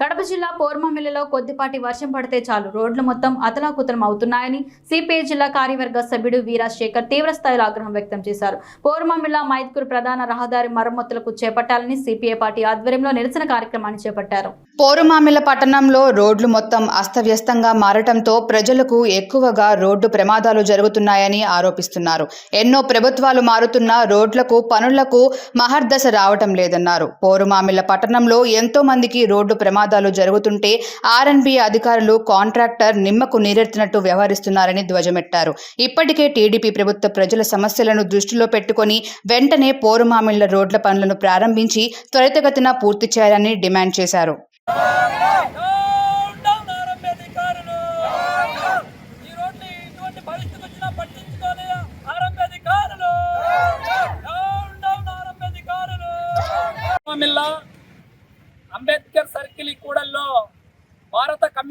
కడప జిల్లా పోర్మమిల్లలో కొద్దిపాటి వర్షం పడితే చాలు. రోడ్లు మొత్తం అతలాకుతలం అవుతున్నాయని సిపిఐ జిల్లా కార్యవర్గ సభ్యుడు వీరాశేఖర్ తీవ్ర స్థాయిలో ఆగ్రహం వ్యక్తం చేశారు. పోర్మమిల్ల మైత్కూరు ప్రధాన రహదారి మరమ్మతులకు చేపట్టాలని సిపిఐ పార్టీ ఆధ్వర్యంలో నిరసన కార్యక్రమాన్ని చేపట్టారు. పోరుమామిల పట్టణంలో రోడ్లు మొత్తం అస్తవ్యస్తంగా మారటంతో ప్రజలకు ఎక్కువగా రోడ్డు ప్రమాదాలు జరుగుతున్నాయని ఆరోపిస్తున్నారు. ఎన్నో ప్రభుత్వాలు మారుతున్నా రోడ్లకు పనులకు మహర్దశ రావటం లేదన్నారు. పోరుమామిల పట్టణంలో ఎంతో మందికి రోడ్డు ప్రమాదాలు జరుగుతుంటే ఆర్ఎన్బి అధికారులు కాంట్రాక్టర్ నిమ్మకు నీరెత్తినట్టు వ్యవహరిస్తున్నారని ధ్వజమెట్టారు. ఇప్పటికే టీడీపీ ప్రభుత్వ ప్రజల సమస్యలను దృష్టిలో పెట్టుకుని వెంటనే పోరుమామిళ్ళ రోడ్ల పనులను ప్రారంభించి త్వరితగతిన పూర్తి చేయాలని డిమాండ్ చేశారు.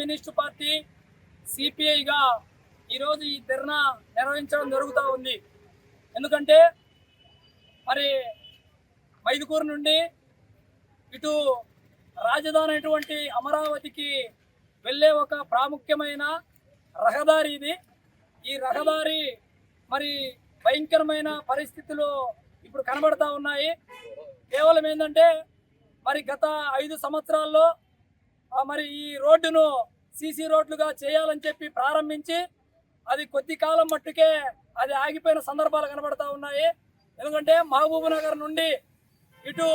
కమ్యూనిస్టు పార్టీ సిపిఐగా ఈరోజు ఈ ధర్నా నిర్వహించడం జరుగుతూ ఉంది. ఎందుకంటే మరి మైదుకూరు నుండి ఇటు రాజధాని అయినటువంటి అమరావతికి వెళ్ళే ఒక ప్రాముఖ్యమైన రహదారి ఇది. ఈ రహదారి మరి భయంకరమైన పరిస్థితులు ఇప్పుడు కనబడతా ఉన్నాయి. కేవలం ఏంటంటే మరి గత ఐదు సంవత్సరాల్లో మరి ఈ రోడ్డును సీసీ రోడ్లుగా చేయాలని చెప్పి ప్రారంభించి అది కొద్ది కాలం మట్టుకే అది ఆగిపోయిన సందర్భాలు కనబడతా ఉన్నాయి. ఎందుకంటే మహబూబ్ నగర్ నుండి ఇటు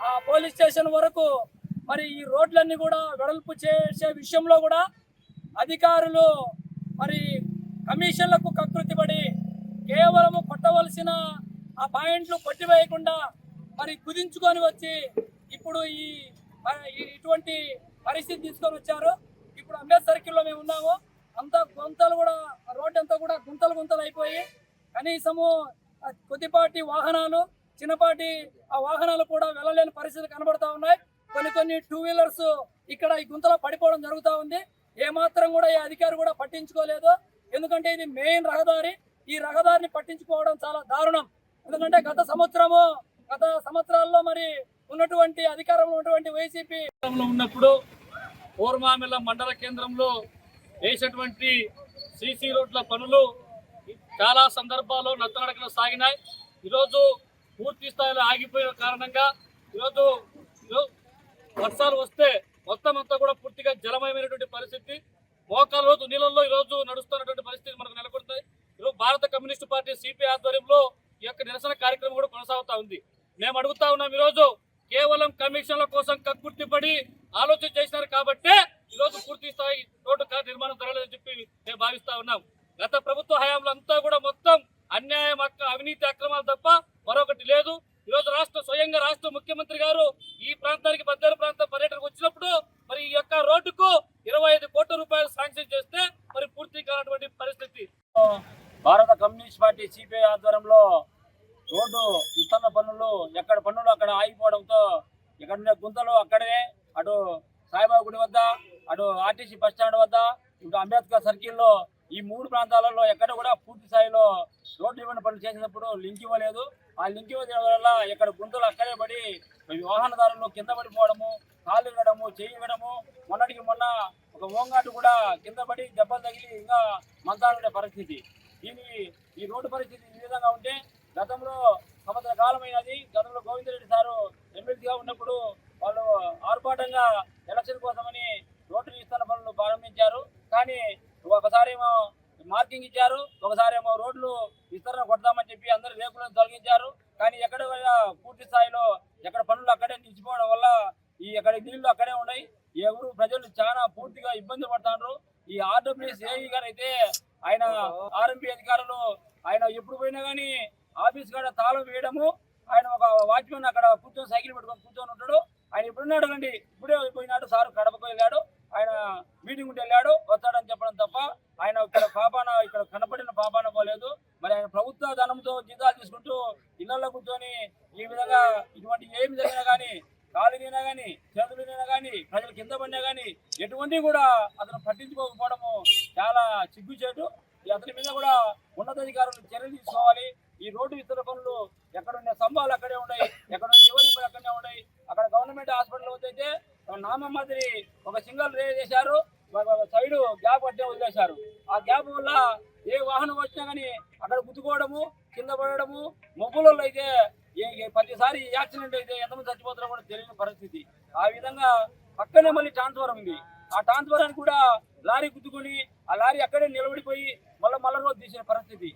ఆ పోలీస్ స్టేషన్ వరకు మరి ఈ రోడ్లన్నీ కూడా వెడల్పు చేసే విషయంలో కూడా అధికారులు మరి కమిషన్లకు కకృతిపడి కేవలము కొట్టవలసిన ఆ పాయింట్లు కొట్టివేయకుండా మరి కుదించుకొని వచ్చి ఇప్పుడు ఈ- ఇటువంటి పరిస్థితి తీసుకొని వచ్చారు. ఇప్పుడు అంబేద్ సర్కిల్లో మేము ఉన్నాము. అంతా గుంతలు కూడా రోడ్ అంతా కూడా గుంతలు గుంతలు అయిపోయి కనీసము కొద్దిపాటి వాహనాలు చిన్నపాటి ఆ వాహనాలు కూడా వెళ్ళలేని పరిస్థితులు కనబడతా ఉన్నాయి. కొన్ని కొన్ని టూ వీలర్స్ ఇక్కడ ఈ గుంతలో పడిపోవడం జరుగుతూ ఉంది. ఏమాత్రం కూడా ఈ అధికారి కూడా పట్టించుకోలేదు. ఎందుకంటే ఇది మెయిన్ రహదారి. ఈ రహదారిని పట్టించుకోవడం చాలా దారుణం. ఎందుకంటే గత సంవత్సరము గత సంవత్సరాల్లో మరి ఉన్నటువంటి అధికారంలో ఉన్నటువంటి వైసీపీ ఉన్నప్పుడు ఓర్మామిల మండల కేంద్రంలో వేసేటువంటి సీసీ రోడ్ల పనులు చాలా సందర్భాల్లో నత్తనడకన సాగినాయి. ఈరోజు పూర్తి స్థాయిలో ఆగిపోయిన కారణంగా ఈరోజు వర్షాలు వస్తే మొత్తం అంతా కూడా పూర్తిగా జలమయమైనటువంటి పరిస్థితి. మోకాల రోజు నీళ్ళల్లో ఈరోజు నడుస్తున్నటువంటి పరిస్థితి మనకు నెలకొంటాయి ఈరోజు భారత కమ్యూనిస్టు పార్టీ సిపి ఆధ్వర్యంలో ఈ యొక్క నిరసన కార్యక్రమం కూడా కొనసాగుతా ఉంది. మేము అడుగుతా ఉన్నాం ఈరోజు కేవలం కమిషన్ల కోసం కక్కుర్తిపడి ఆలోచన చేసినారు కాబట్టే ఈరోజు పూర్తి స్థాయి రోడ్డు కా- నిర్మాణం జరగలేదని చెప్పి మేము భావిస్తా ఉన్నాం. గత ప్రభుత్వ హయాంలో అంతా కూడా మొత్తం అన్యాయం అవినీతి అక్రమాలు తప్ప మరొకటి లేదు. ఈరోజు రాష్ట్ర స్వయంగా రాష్ట్ర ముఖ్యమంత్రి గారు ఈ ప్రాంతానికి బద్దరు ప్రాంతం పర్యటనకు వచ్చినప్పుడు మరి ఈ యొక్క రోడ్డుకు ఇరవై ఐదు కోట్ల రూపాయలు శాంక్షన్ చేస్తే మరి పూర్తి కానటువంటి పరిస్థితి. భారత కమ్యూనిస్ట్ పార్టీ సిపిఐ ఆధ్వర్యంలో రోడ్డు విస్తరణ పనులు ఎక్కడ పనులు అక్కడ ఆగిపోవడంతో ఇక్కడ గుంతలు అక్కడే అటు సాయిబాబా గుడి వద్ద అటు ఆర్టీసీ బస్ స్టాండ్ వద్ద ఇటు అంబేద్కర్ సర్కిల్లో ఈ మూడు ప్రాంతాలలో ఎక్కడ కూడా పూర్తి స్థాయిలో రోడ్డు ఇవ్వని పనులు చేసినప్పుడు లింక్ ఇవ్వలేదు. ఆ లింక్ ఇవ్వడం వల్ల ఇక్కడ గుంతలు అక్కడే పడి వాహనదారులు కింద పడిపోవడము కాళ్ళు ఇవ్వడము చేయి ఇవ్వడము మొన్నటికి మొన్న ఒక ఓంగాటు కూడా కింద పడి దెబ్బలు తగిలి ఇంకా మంచాలుండే పరిస్థితి. దీని ఈ రోడ్డు పరిస్థితి ఈ విధంగా ఉంటే గతంలో సంవత్సర కాలమైనది. గతంలో గోవిందరెడ్డి సారు ఎమ్మెల్సీగా ఉన్నప్పుడు వాళ్ళు ఆర్భాటంగా ఎలక్షన్ కోసమని రోడ్డు విస్తరణ పనులు ప్రారంభించారు. కానీ ఒకసారి ఏమో మార్కింగ్ ఇచ్చారు. ఒకసారేమో రోడ్లు విస్తరణ కొడదామని చెప్పి అందరు రేకులను తొలగించారు. కానీ ఎక్కడ పూర్తి స్థాయిలో ఎక్కడ పనులు అక్కడే నిలిచిపోవడం వల్ల ఈ ఎక్కడ నీళ్ళు అక్కడే ఉన్నాయి. ఎవరు ప్రజలు చాలా పూర్తిగా ఇబ్బంది పడుతున్నారు. ఈ ఆర్డబ్ల్యూఎస్ ఏఈ గారు అయితే ఆయన ఆర్ఎంపీ అధికారులు ఆయన ఎప్పుడు పోయినా కానీ ఆఫీస్ కాడ తాళం వేయడము. ఆయన ఒక వాచ్మెన్ అక్కడ కూర్చొని సైకిల్ పెట్టుకొని ఇప్పుడున్నాడు ఉంటాడు ఇప్పుడే పోయినాడు సార్ కడపకు వెళ్ళాడు ఆయన మీటింగ్ ఉంటే వెళ్ళాడు వస్తాడని చెప్పడం తప్ప ఆయన ఇక్కడ పాపాన ఇక్కడ కనపడిన పాపాన పోలేదు. మరి ఆయన ప్రభుత్వ ధనంతో జీతాలు తీసుకుంటూ ఇళ్ళలో కూర్చొని ఈ విధంగా ఇటువంటి ఏమి జరిగినా కానీ కాలునైనా కానీ చేతులైనా కానీ ప్రజలు కింద పడినా కానీ ఎటువంటి కూడా అతను పట్టించుకోకపోవడము చాలా సిగ్గుచేటు ఈ అతని మీద కూడా ఉన్నతాధికారులు చర్యలు తీసుకోవాలి. ఈ రోడ్డు విస్తరణ పనులు ఎక్కడ ఉన్న స్తంభాలు అక్కడే ఉన్నాయి ఎక్కడ ప్రైవేట్ హాస్పిటల్ వద్ద అయితే నామ మాదిరి ఒక సింగల్ రే చేశారు ఒక సైడ్ గ్యాప్ అట్టే వదిలేశారు. ఆ గ్యాప్ వల్ల ఏ వాహనం వచ్చినా కానీ అక్కడ గుద్దుకోవడము కింద పడడము మొబ్బులలో అయితే ఏ- ప్రతిసారి యాక్సిడెంట్ అయితే ఎంతమంది చచ్చిపోతారో కూడా తెలియని పరిస్థితి. ఆ విధంగా పక్కనే మళ్ళీ ట్రాన్స్ఫర్ ఉంది. ఆ ట్రాన్స్ఫర్ కూడా లారీ గుద్దుకొని ఆ లారీ అక్కడే నిలబడిపోయి మళ్ళీ మళ్ళీ రోజు తీసిన పరిస్థితి.